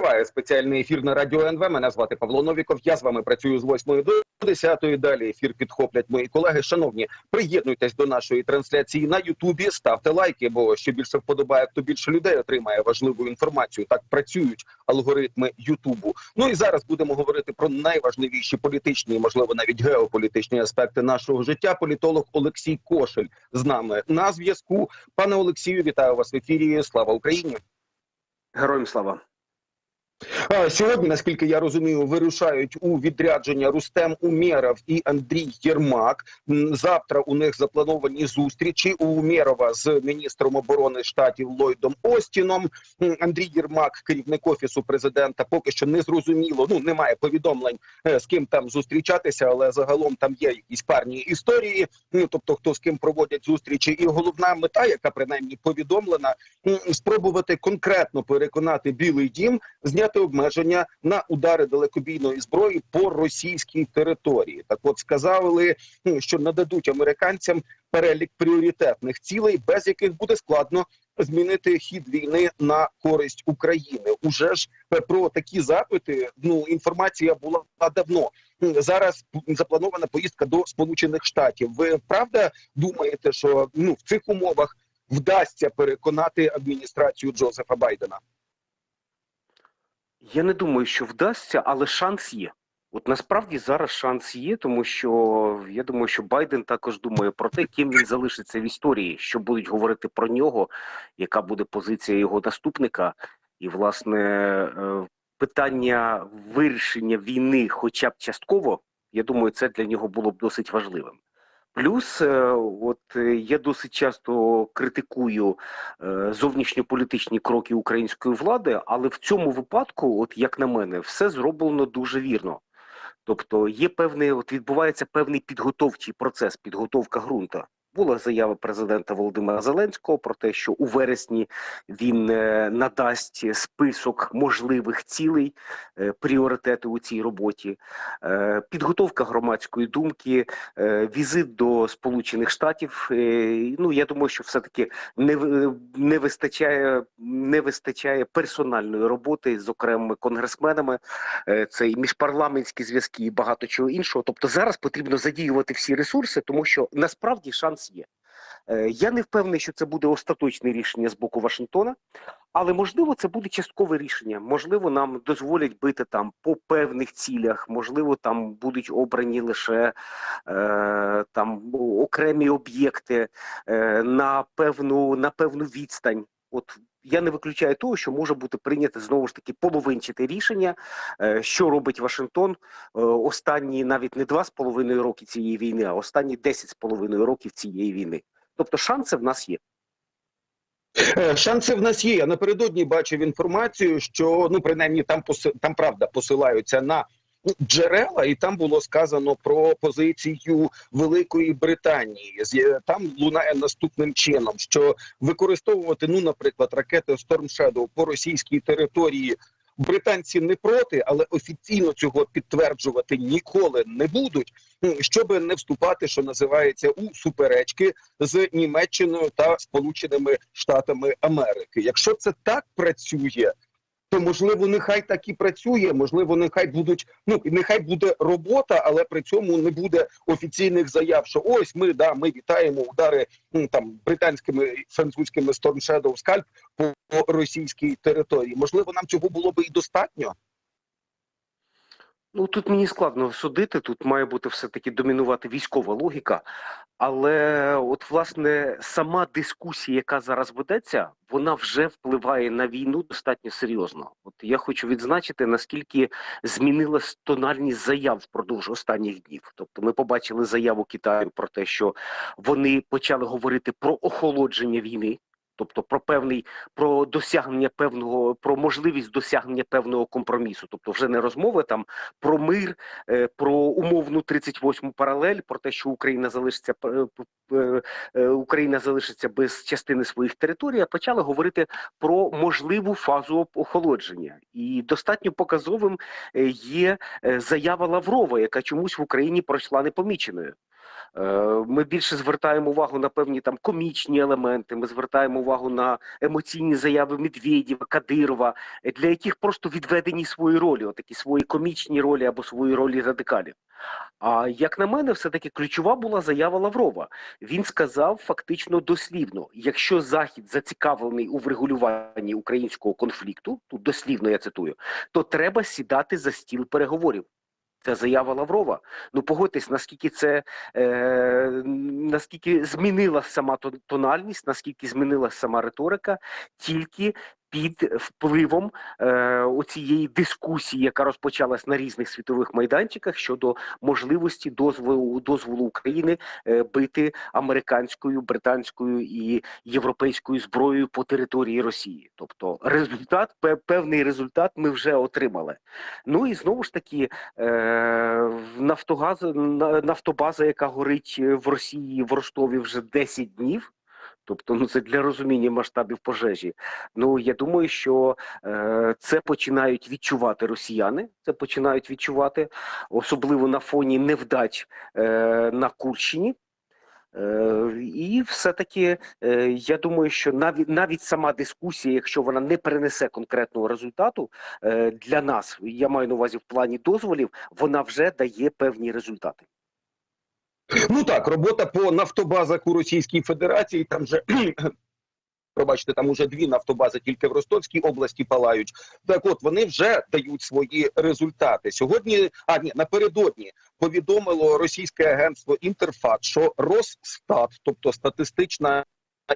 Триває спеціальний ефір на радіо НВ. Мене звати Павло Новіков. Я з вами працюю з 8 до 10. Далі ефір підхоплять мої колеги. Шановні, приєднуйтесь до нашої трансляції на Ютубі. Ставте лайки, бо що більше вподобає, то більше людей отримає важливу інформацію. Так працюють алгоритми Ютубу. Ну і зараз будемо говорити про найважливіші політичні, можливо, навіть геополітичні аспекти нашого життя. Політолог Олексій Кошель з нами на зв'язку. Пане Олексію, вітаю вас в ефірі. Слава Україні! Героям слава. Сьогодні, наскільки я розумію, вирушають у відрядження Рустем Умєров і Андрій Єрмак. Завтра у них заплановані зустрічі у Умєрова з міністром оборони штатів Ллойдом Остіном. Андрій Єрмак, керівник офісу президента, поки що не зрозуміло. Ну немає повідомлень е, з ким там зустрічатися, але загалом там є якісь парні історії. Ну тобто, хто з ким проводять зустрічі, і головна мета, яка принаймні повідомлена, спробувати конкретно переконати Білий Дім зняти обмеження на удари далекобійної зброї по російській території. Так, от сказали, що нададуть американцям перелік пріоритетних цілей, без яких буде складно змінити хід війни на користь України. Уже ж е, про такі запити ну інформація була давно. Зараз запланована поїздка до Сполучених Штатів. Ви правда думаєте, що ну в цих умовах вдасться переконати адміністрацію Джозефа Байдена? Я не думаю, що вдасться, але шанс є. От насправді зараз шанс є, тому що я думаю, що Байден також думає про те, ким він залишиться в історії, що будуть говорити про нього, яка буде позиція його наступника, і власне е, питання вирішення війни, хоча б частково, я думаю, це для нього було б досить важливим. Плюс, е, от е, я досить часто критикую е, зовнішньополітичні кроки української влади, але в цьому випадку, от як на мене, все зроблено дуже вірно. Тобто є певний, от відбувається певний підготовчий процес, підготовка ґрунта. Була заява президента Володимира Зеленського про те, що у вересні він е, надасть список можливих цілей, е, пріоритети у цій роботі, Е, підготовка громадської думки, візит до Сполучених Штатів. Ну я думаю, що все таки не не вистачає, не вистачає персональної роботи з окремими конгресменами. Це і міжпарламентські зв'язки, і багато чого іншого. Тобто зараз потрібно задіювати всі ресурси, тому що насправді шанс є. Е, Я не впевнений, що це буде остаточне рішення з боку Вашингтона, але можливо це буде часткове рішення. Можливо, нам дозволять бити там по певних цілях. Можливо, там будуть обрані лише е, там окремі об'єкти е, на певну на певну відстань. От я не виключаю того, що може бути прийнято знову ж таки половинчате рішення, е, що робить Вашингтон е, останні навіть не два з половиною роки цієї війни, а останні десять з половиною років цієї війни. Тобто шанси в нас є. Е, Шанси в нас є. Я напередодні бачив інформацію, що ну принаймні там там правда посилаються на джерела, і там було сказано про позицію Великої Британії. З- Там лунає наступним чином, що використовувати, ну, наприклад, ракети Storm Shadow по російській території. Британці не проти, але офіційно цього підтверджувати ніколи не будуть, м, щоб не вступати, що називається у суперечки з Німеччиною та Сполученими Штатами Америки. Якщо це так працює, то можливо нехай так і працює. Можливо, нехай будуть ну нехай буде робота, але при цьому не буде офіційних заяв, що ось ми да ми вітаємо удари ну, там британськими французькими Storm Shadow Scalp по російській території. Можливо, нам цього було би і достатньо. Ну тут мені складно судити. Тут має бути все таки домінувати військова логіка. Але от власне сама дискусія, яка зараз ведеться, вона вже впливає на війну достатньо серйозно. От я хочу відзначити, наскільки змінилась тональність заяв впродовж останніх днів. Тобто, ми побачили заяву Китаю про те, що вони почали говорити про охолодження війни. Тобто про певний про досягнення певного про можливість досягнення певного компромісу, тобто вже не розмови там про мир, е, про умовну 38-му паралель, про те, що Україна залишиться е, е, Україна залишиться без частини своїх територій, а почали говорити про можливу фазу охолодження. І достатньо показовим є заява Лаврова, яка чомусь в Україні пройшла непоміченою. Е, Ми більше звертаємо увагу на певні там комічні елементи. Ми звертаємо увагу на емоційні заяви Медведєва, Кадирова, для яких просто відведені свої ролі, отакі свої комічні ролі або свої ролі радикалів. А як на мене, все таки ключова була заява Лаврова. Він сказав фактично дослівно: якщо Захід зацікавлений у врегулюванні українського конфлікту, тут дослівно я цитую, то треба сідати за стіл переговорів. Це заява Лаврова. Ну погодьтесь, наскільки це е, наскільки змінила сама тональність, наскільки змінилася сама риторика, тільки під впливом е, оцієї дискусії, яка розпочалась на різних світових майданчиках щодо можливості дозволу дозволу України е, бити американською, британською і європейською зброєю по території Росії. Тобто результат, пе- певний результат ми вже отримали. Ну і знову ж таки, е, Нафтогаз, нафтобаза, яка горить в Росії в Ростові вже 10 днів. Тобто, ну це для розуміння масштабів пожежі. Ну я думаю, що е, це починають відчувати росіяни. Це починають відчувати, особливо на фоні невдач е, на Курщині. Е, і все-таки е, я думаю, що навіть навіть сама дискусія, якщо вона не принесе конкретного результату е, для нас, я маю на увазі в плані дозволів, вона вже дає певні результати. Ну так, робота по нафтобазах у Російській Федерації. Там же пробачте, там уже дві нафтобази тільки в Ростовській області палають. Так, от вони вже дають свої результати. Сьогодні, а ні, напередодні повідомило російське агентство Інтерфакт, що Росстат, тобто статистична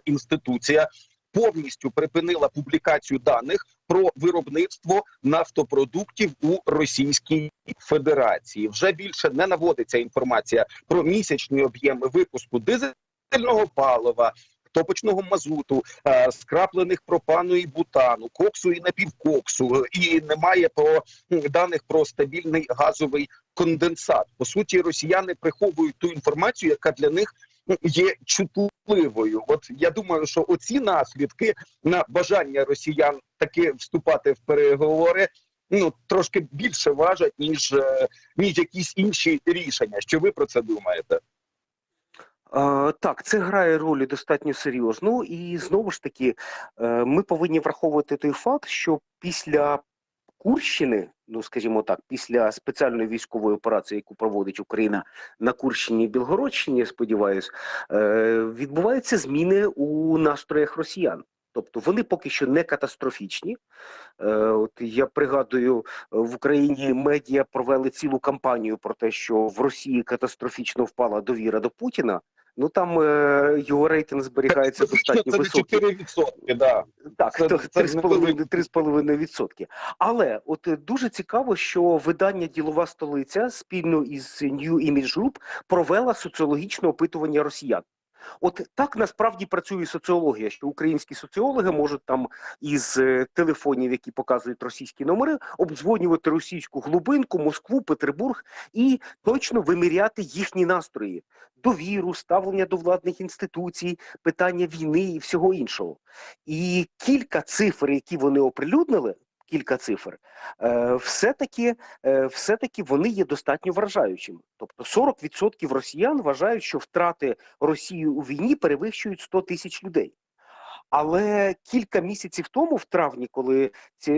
інституція. Повністю припинила публікацію даних про виробництво нафтопродуктів у Російській Федерації. Вже більше не наводиться інформація про місячні об'єми випуску дизельного палива, топочного мазуту, е, скраплених пропану і бутану, коксу і напівкоксу. І немає про даних про стабільний газовий конденсат. По суті, росіяни приховують ту інформацію, яка для них є чутливою. От я думаю, що оці наслідки на бажання росіян таки вступати в переговори. Ну трошки більше важать ніж, е, ніж якісь інші рішення. Що ви про це думаєте? Так, це грає роль достатньо серйозну, і знову ж таки, е, ми повинні враховувати той факт, що після Курщини, ну скажімо так, після спеціальної військової операції, яку проводить Україна на Курщині і Білгородщині, я сподіваюся, відбуваються зміни у настроях росіян. Тобто вони поки що не катастрофічні. Е, От я пригадую, в Україні медіа провели цілу кампанію про те, що в Росії катастрофічно впала довіра до Путіна. Ну там е, його рейтинг зберігається достатньо це високий. 4%, да. Так, Це- то це 3,5 3,5 відсотки. Але от е, дуже цікаво, що видання Ділова столиця спільно із New Image Group провела соціологічне опитування росіян. От так насправді працює соціологія, що українські соціологи можуть там із е, телефонів, які показують російські номери, обдзвонювати російську глибинку, Москву, Петербург і точно виміряти їхні настрої, довіру, ставлення до владних інституцій, питання війни і всього іншого. І кілька цифр, які вони оприлюднили, кілька цифр, е, все-таки, е, все-таки вони є достатньо вражаючими. Тобто 40% росіян вважають, що втрати Росії у війні перевищують 100 тисяч людей. Але кілька місяців тому, в травні, коли ці,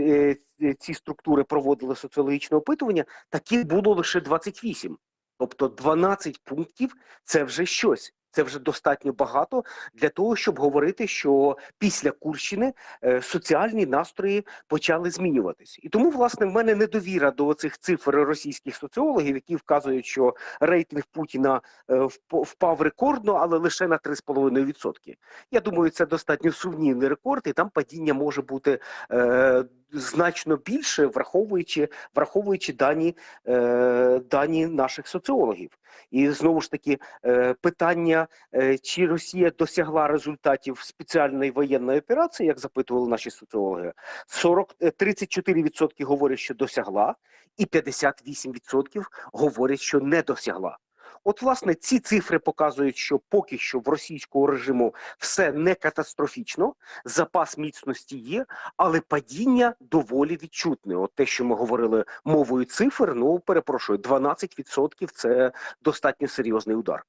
е, ці- структури проводили соціологічне опитування, таких було лише 28. Тобто 12 пунктів це вже щось. Це вже достатньо багато для того, щоб говорити, що після Курщини е, соціальні настрої почали змінюватись. І тому, власне, в мене недовіра до цих цифр російських соціологів, які вказують, що рейтинг Путіна е, вп- впав рекордно, але лише на 3,5%. Я думаю, це достатньо сумнівний рекорд, і там падіння може бути е, значно більше, враховуючи, враховуючи дані, е, дані наших соціологів. І знову ж таки, е, питання, е, чи Росія досягла результатів спеціальної воєнної операції, як запитували наші соціологи, 40, е, 34% говорять, що досягла, і 58% говорять, що не досягла. От, власне, ці цифри показують, що поки що в російського режиму все не катастрофічно, запас міцності є, але падіння доволі відчутне. От те, що ми говорили мовою цифр, ну перепрошую, 12% – це достатньо серйозний удар.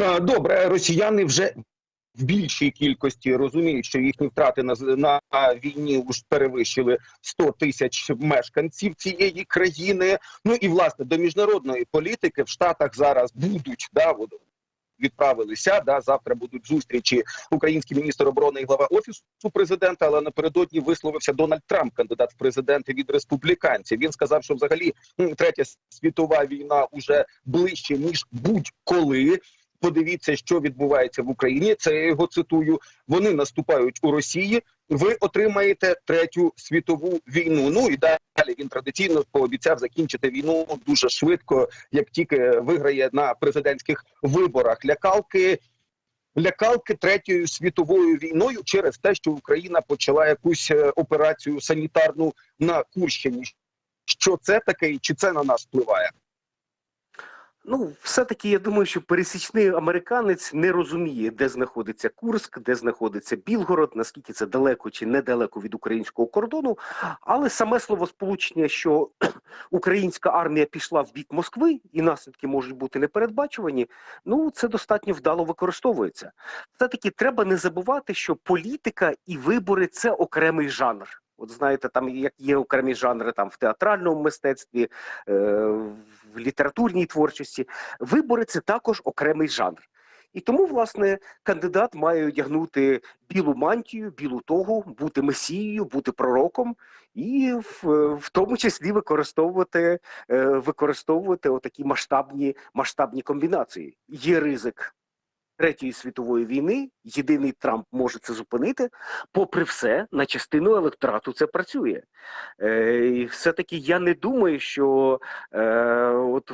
Е, Добре, росіяни вже в більшій кількості розуміють, що їхні втрати на, на війні вже перевищили 100 тисяч мешканців цієї країни. Ну і власне до міжнародної політики в Штатах зараз будуть да, відправилися. Да, завтра будуть зустрічі. Український міністр оборони і глава офісу президента. Але напередодні висловився Дональд Трамп, кандидат в президенти від республіканців. Він сказав, що взагалі третя світова війна уже ближче ніж будь-коли. Подивіться, що відбувається в Україні. Це я його цитую. Вони наступають у Росії. Ви отримаєте третю світову війну. Ну і далі він традиційно пообіцяв закінчити війну дуже швидко, як тільки виграє на президентських виборах. Лякалки. Лякалки третьою світовою війною через те, що Україна почала якусь е, операцію санітарну на Курщині. Що це таке, і чи це на нас впливає? Ну, все-таки я думаю, що пересічний американець не розуміє, де знаходиться Курск, де знаходиться Білгород, наскільки це далеко чи недалеко від українського кордону. Але саме словосполучення, що українська армія пішла в бік Москви, і наслідки можуть бути непередбачувані. Ну це достатньо вдало використовується. Все-таки треба не забувати, що політика і вибори це окремий жанр. От знаєте, там як є окремі жанри там в театральному мистецтві, е, в літературній творчості. Вибори це також окремий жанр. І тому, власне, кандидат має одягнути білу мантію, білу тогу, бути месією, бути пророком, і в, в тому числі використовувати, е, використовувати отакі масштабні, масштабні комбінації. Є ризик Третьої світової війни. Єдиний Трамп може це зупинити. Попри все, на частину електорату це працює. Е, і все-таки я не думаю, що е, от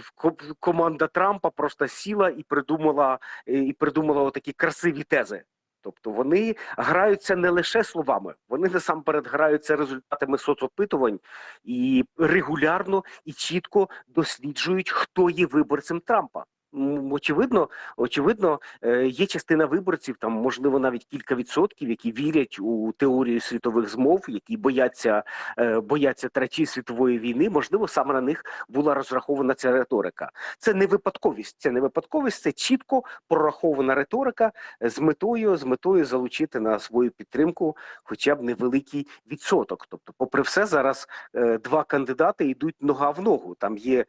команда Трампа просто сіла і придумала і придумала отакі красиві тези. Тобто вони граються не лише словами, вони насамперед граються результатами соцопитувань і регулярно і чітко досліджують, хто є виборцем Трампа. Очевидно, очевидно, е, є частина виборців, там можливо навіть кілька відсотків, які вірять у теорію світових змов, які бояться, е, бояться третьої світової війни. Можливо, саме на них була розрахована ця риторика. Це не випадковість. Це не випадковість, це чітко прорахована риторика з метою з метою залучити на свою підтримку хоча б невеликий відсоток. Тобто, попри все, зараз е, два кандидати йдуть нога в ногу. Там є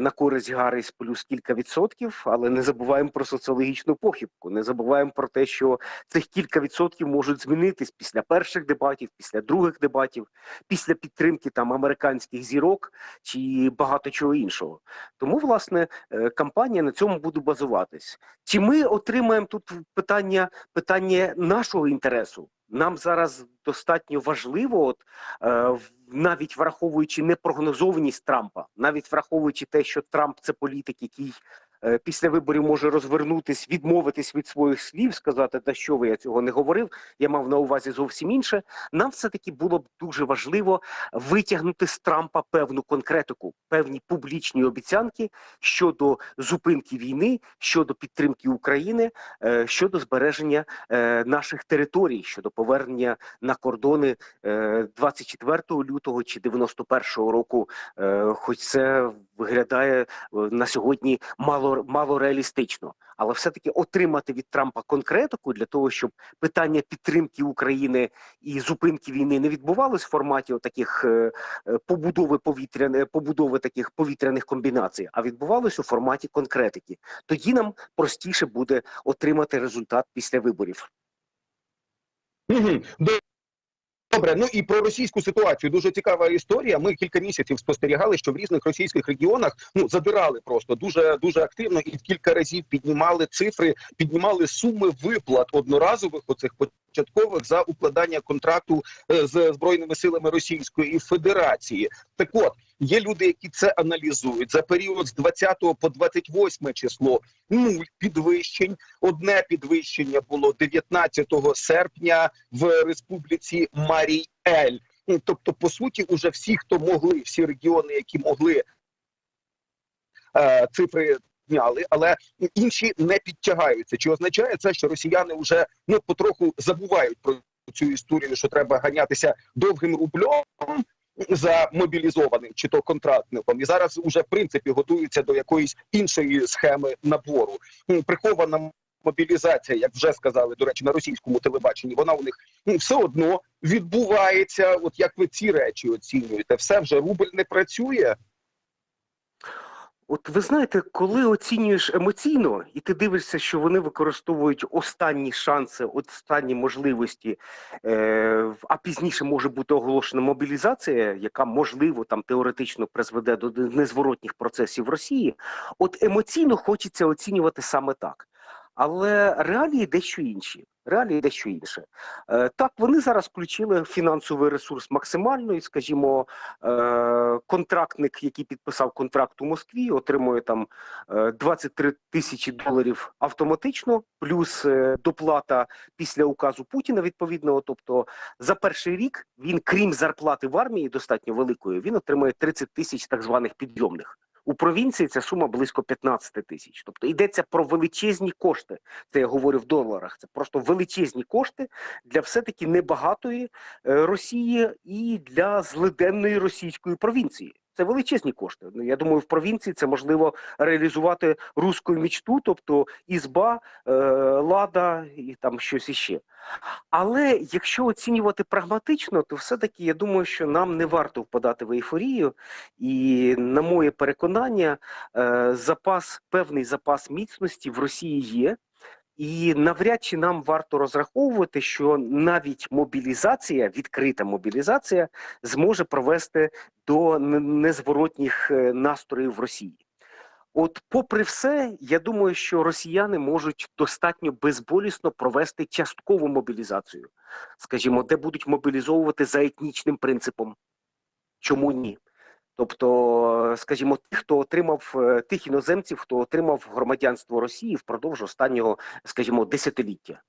на користь Гарріс плюс кілька відсотків, але не забуваємо про соціологічну похибку. Не забуваємо про те, що цих кілька відсотків можуть змінитись після перших дебатів, після других дебатів, після підтримки там американських зірок чи багато чого іншого. Тому, власне, е, кампанія на цьому буде базуватись. Чи ми отримаємо тут питання, питання нашого інтересу? Нам зараз достатньо важливо, от е, навіть враховуючи непрогнозованість Трампа, навіть враховуючи те, що Трамп це політик, який після виборів може розвернутись, відмовитись від своїх слів, сказати, та що ви я цього не говорив. Я мав на увазі зовсім інше. Нам все таки було б дуже важливо витягнути з Трампа певну конкретику, певні публічні обіцянки щодо зупинки війни, щодо підтримки України, е, щодо збереження е, наших територій, щодо повернення на кордони е, 24 лютого чи 91 року. Е, Хоч це виглядає е, на сьогодні мало мало реалістично, але все-таки отримати від Трампа конкретику для того, щоб питання підтримки України і зупинки війни не відбувалось в форматі таких побудови повітряне побудови таких повітряних комбінацій, а відбувалось у форматі конкретики. Тоді нам простіше буде отримати результат після виборів. Добре, ну і про російську ситуацію дуже цікава історія. Ми кілька місяців спостерігали, що в різних російських регіонах ну задирали просто дуже дуже активно і кілька разів піднімали цифри, піднімали суми виплат одноразових оцих початкових за укладання контракту е, з збройними силами Російської Федерації. Так от є люди, які це аналізують за період з 20 по 28 число. Нуль підвищень. Одне підвищення було 19 серпня в республіці Марій-Ель. Ну, Тобто, по суті, уже всі, хто могли, всі регіони, які могли е, цифри зняли, але інші не підтягаються. Чи означає це, що росіяни вже ну потроху забувають про цю історію, що треба ганятися довгим рублем? За мобілізованим чи то контрактником, і зараз уже в принципі готуються до якоїсь іншої схеми набору. Прихована мобілізація, як вже сказали, до речі, на російському телебаченні, вона у них все одно відбувається. От як ви ці речі оцінюєте, все вже рубль не працює. От ви знаєте, коли оцінюєш емоційно, і ти дивишся, що вони використовують останні шанси, останні можливості, е, а пізніше може бути оголошена мобілізація, яка можливо там теоретично призведе до незворотніх процесів в Росії. От емоційно хочеться оцінювати саме так. Але реалії дещо інші. Реалії дещо інше. Е, так, вони зараз включили фінансовий ресурс максимально, і, скажімо, е, контрактник, який підписав контракт у Москві, отримує там е, 23 тисячі доларів автоматично, плюс е, доплата після указу Путіна відповідного. Тобто за перший рік він, крім зарплати в армії, достатньо великої, він отримує 30 тисяч так званих підйомних. У провінції ця сума близько 15 тисяч. Тобто йдеться про величезні кошти. Це я говорю в доларах. Це просто величезні кошти для все-таки небагатої е, Росії і для злиденної російської провінції. Це величезні кошти. Ну я думаю, в провінції це можливо реалізувати руську мічту, тобто ізба, е, лада і там щось іще. Але якщо оцінювати прагматично, то все-таки я думаю, що нам не варто впадати в ейфорію. І на моє переконання, е, запас певний запас міцності в Росії є. І навряд чи нам варто розраховувати, що навіть мобілізація, відкрита мобілізація, зможе провести до незворотніх е, настроїв в Росії. От, попри все, я думаю, що росіяни можуть достатньо безболісно провести часткову мобілізацію, скажімо, де будуть мобілізовувати за етнічним принципом. Чому ні? Тобто, скажімо, тих, хто отримав е, тих іноземців, хто отримав громадянство Росії впродовж останнього, скажімо, десятиліття.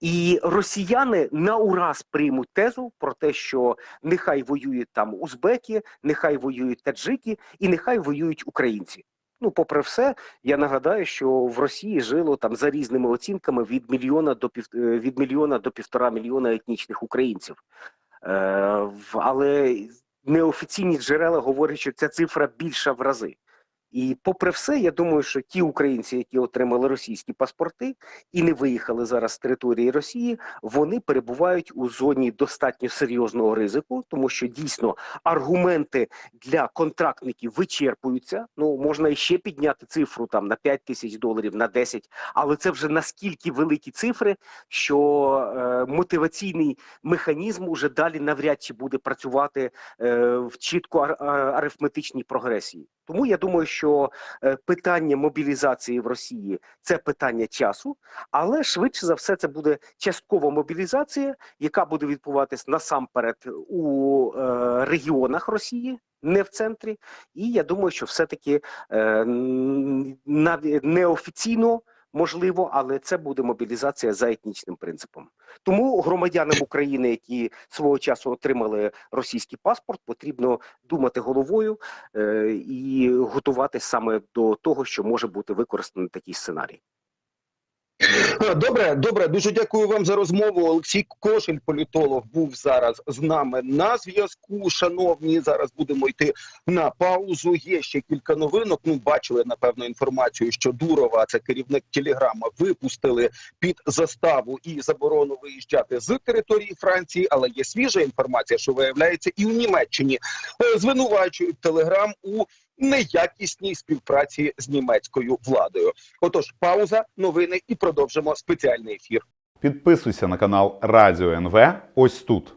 І росіяни на ураз приймуть тезу про те, що нехай воюють там узбеки, нехай воюють таджики і нехай воюють українці. Ну, попри все, я нагадаю, що в Росії жило там за різними оцінками від мільйона до пів е, від мільйона до півтора мільйона етнічних українців. Е, але неофіційні джерела говорять, що ця цифра більша в рази. І попри все, я думаю, що ті українці, які отримали російські паспорти і не виїхали зараз з території Росії, вони перебувають у зоні достатньо серйозного ризику, тому що дійсно аргументи для контрактників вичерпуються. Ну можна іще підняти цифру там на 5 тисяч доларів, на 10, але це вже наскільки великі цифри, що е, мотиваційний механізм уже далі навряд чи буде працювати е, в чітко ар- арифметичній прогресії. Тому я думаю, що е, питання мобілізації в Росії це питання часу, але швидше за все це буде часткова мобілізація, яка буде відбуватись насамперед у е, регіонах Росії, не в центрі. І я думаю, що все-таки е, навіть неофіційно можливо, але це буде мобілізація за етнічним принципом. Тому громадянам України, які свого часу отримали російський паспорт, потрібно думати головою е, і готуватися саме до того, що може бути використаний такий сценарій. Е, Добре, добре, дуже дякую вам за розмову. Олексій Кошель, політолог, був зараз з нами на зв'язку. Шановні, зараз будемо йти на паузу. Є ще кілька новинок. Ну, бачили напевно інформацію, що Дурова, це керівник Телеграма, випустили під заставу і заборону виїжджати з території Франції. Але є свіжа інформація, що виявляється, і в Німеччині е, звинувачують Телеграм у неякісній співпраці з німецькою владою. Отож, пауза, новини і продовжимо спеціальний ефір. Підписуйся на канал Радіо НВ ось тут.